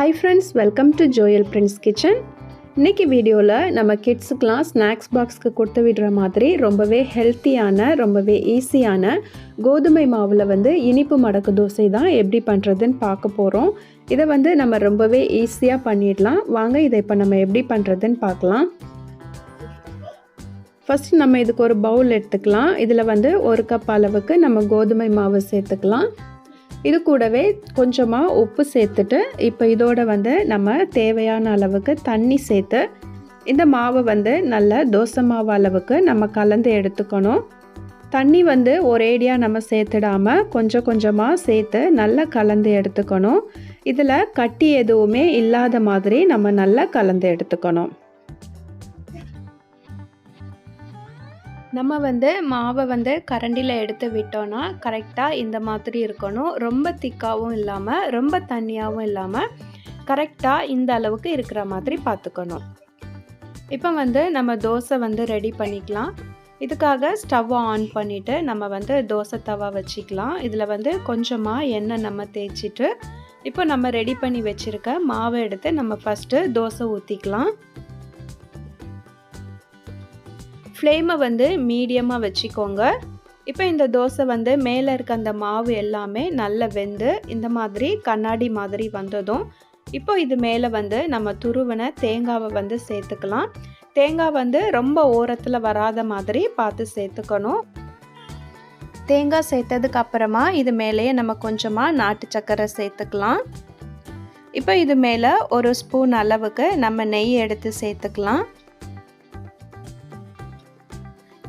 Hi friends welcome to Joel prince kitchen இன்னைக்கு வீடியோவில் நம்ம கிட்ஸுக்கெலாம் ஸ்நாக்ஸ் பாக்ஸ்க்கு கொடுத்து விடுற மாதிரி ரொம்பவே ஹெல்த்தியான ரொம்பவே ஈஸியான கோதுமை மாவில் வந்து இனிப்பு மடக்கு தோசை தான் எப்படி பண்ணுறதுன்னு பார்க்க போகிறோம் இதை வந்து நம்ம ரொம்பவே ஈஸியாக பண்ணிடலாம். வாங்க இதை இப்போ நம்ம எப்படி பண்ணுறதுன்னு பார்க்கலாம். ஃபஸ்ட் நம்ம இதுக்கு ஒரு பவுல் எடுத்துக்கலாம். இதில் வந்து ஒரு கப் அளவுக்கு நம்ம கோதுமை மாவு சேர்த்துக்கலாம். இது கூடவே கொஞ்சமாக உப்பு சேர்த்துட்டு இப்போ இதோட வந்து நம்ம தேவையான அளவுக்கு தண்ணி சேர்த்து இந்த மாவை வந்து நல்ல தோசை மாவு அளவுக்கு நம்ம கலந்து எடுத்துக்கணும். தண்ணி வந்து ஒரேடியாக நம்ம சேர்த்துடாமல் கொஞ்சம் கொஞ்சமாக சேர்த்து நல்லா கலந்து எடுத்துக்கணும். இதில் கட்டி எதுவுமே இல்லாத மாதிரி நம்ம நல்லா கலந்து எடுத்துக்கணும். நம்ம வந்து மாவை வந்து கரண்டியில் எடுத்து விட்டோன்னா கரெக்டாக இந்த மாதிரி இருக்கணும். ரொம்ப திக்காகவும் இல்லாமல் ரொம்ப தண்ணியாகவும் இல்லாமல் கரெக்டாக இந்த அளவுக்கு இருக்கிற மாதிரி பார்த்துக்கணும். இப்போ வந்து நம்ம தோசை வந்து ரெடி பண்ணிக்கலாம். இதுக்காக ஸ்டவ்வை ஆன் பண்ணிவிட்டு நம்ம வந்து தோசை தவா வச்சுக்கலாம். இதில் வந்து கொஞ்சமாக எண்ணெய் நம்ம தேய்ச்சிட்டு இப்போ நம்ம ரெடி பண்ணி வச்சுருக்க மாவை எடுத்து நம்ம ஃபஸ்ட்டு தோசை ஊற்றிக்கலாம் ஃப்ளேமை வந்து மீடியமாக வச்சுக்கோங்க. இப்போ இந்த தோசை வந்து மேலே இருக்க அந்த மாவு எல்லாமே நல்லா வெந்து இந்த மாதிரி கண்ணாடி மாதிரி வந்ததும் இப்போ இது மேலே வந்து நம்ம துருவின தேங்காவை வந்து சேர்த்துக்கலாம். தேங்காய் வந்து ரொம்ப ஓரத்தில் வராத மாதிரி பார்த்து சேர்த்துக்கணும். தேங்காய் சேர்த்ததுக்கு அப்புறமா இது மேலேயே நம்ம கொஞ்சமாக நாட்டு சர்க்கரை சேர்த்துக்கலாம். இப்போ இது மேலே ஒரு ஸ்பூன் அளவுக்கு நம்ம நெய் எடுத்து சேர்த்துக்கலாம்.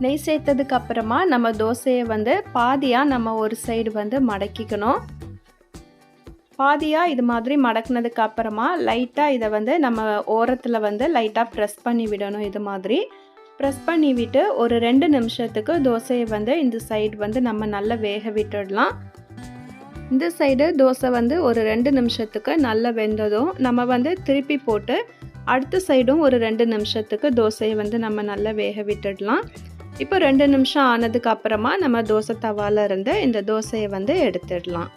நெய் சேர்த்ததுக்கு அப்புறமா நம்ம தோசையை வந்து பாதியாக நம்ம ஒரு சைடு வந்து மடக்கிக்கணும். பாதியாக இது மாதிரி மடக்குனதுக்கு அப்புறமா லைட்டாக இதை வந்து நம்ம ஓரத்தில் வந்து லைட்டாக ப்ரெஸ் பண்ணி விடணும் இது மாதிரி. ப்ரெஸ் பண்ணி விட்டு ஒரு ரெண்டு நிமிஷத்துக்கு தோசையை வந்து இந்த சைடு வந்து நம்ம நல்லா வேக விட்டுடலாம். இந்த சைடு தோசை வந்து ஒரு ரெண்டு நிமிஷத்துக்கு நல்லா வெந்ததும் நம்ம வந்து திருப்பி போட்டு அடுத்த சைடும் ஒரு ரெண்டு நிமிஷத்துக்கு தோசையை வந்து நம்ம நல்லா வேக விட்டுடலாம். இப்போ ரெண்டு நிமிஷம் ஆனதுக்கு அப்புறமா நம்ம தோசை தவால இருந்து இந்த தோசையை வந்து எடுத்துடலாம்.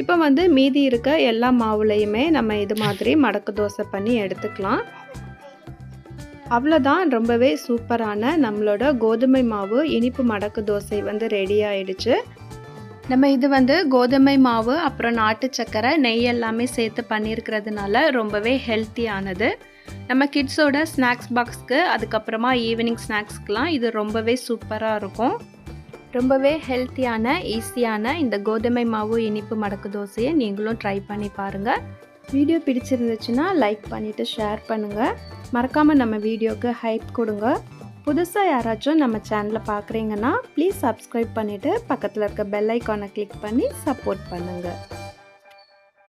இப்போ வந்து மீதி இருக்க எல்லா மாவுலையுமே நம்ம இது மாதிரி மடக்கு தோசை பண்ணி எடுத்துக்கலாம். அவ்வளோதான் ரொம்பவே சூப்பரான நம்மளோட கோதுமை மாவு இனிப்பு மடக்கு தோசை வந்து ரெடி ஆயிடுச்சு. நம்ம இது வந்து கோதுமை மாவு அப்புறம் நாட்டு சக்கரை நெய் எல்லாமே சேர்த்து பண்ணியிருக்கிறதுனால ரொம்பவே ஹெல்த்தியானது நம்ம கிட்ஸோட ஸ்நாக்ஸ் பாக்ஸ்க்கு அதுக்கப்புறமா ஈவினிங் ஸ்நாக்ஸ்க்கெலாம் இது ரொம்பவே சூப்பராக இருக்கும். ரொம்பவே ஹெல்த்தியான ஈஸியான இந்த கோதுமை மாவு இனிப்பு மடக்கு தோசையை நீங்களும் ட்ரை பண்ணி பாருங்கள் வீடியோ பிடிச்சிருந்துச்சுன்னா லைக் பண்ணிவிட்டு ஷேர் பண்ணுங்கள் மறக்காமல் நம்ம வீடியோக்கு ஹைப் கொடுங்க. புதுசாக யாராச்சும் நம்ம சேனலை பார்க்குறீங்கன்னா ப்ளீஸ் சப்ஸ்கிரைப் பண்ணிவிட்டு பக்கத்தில் இருக்க பெல் ஐக்கானை கிளிக் பண்ணி சப்போர்ட் பண்ணுங்கள்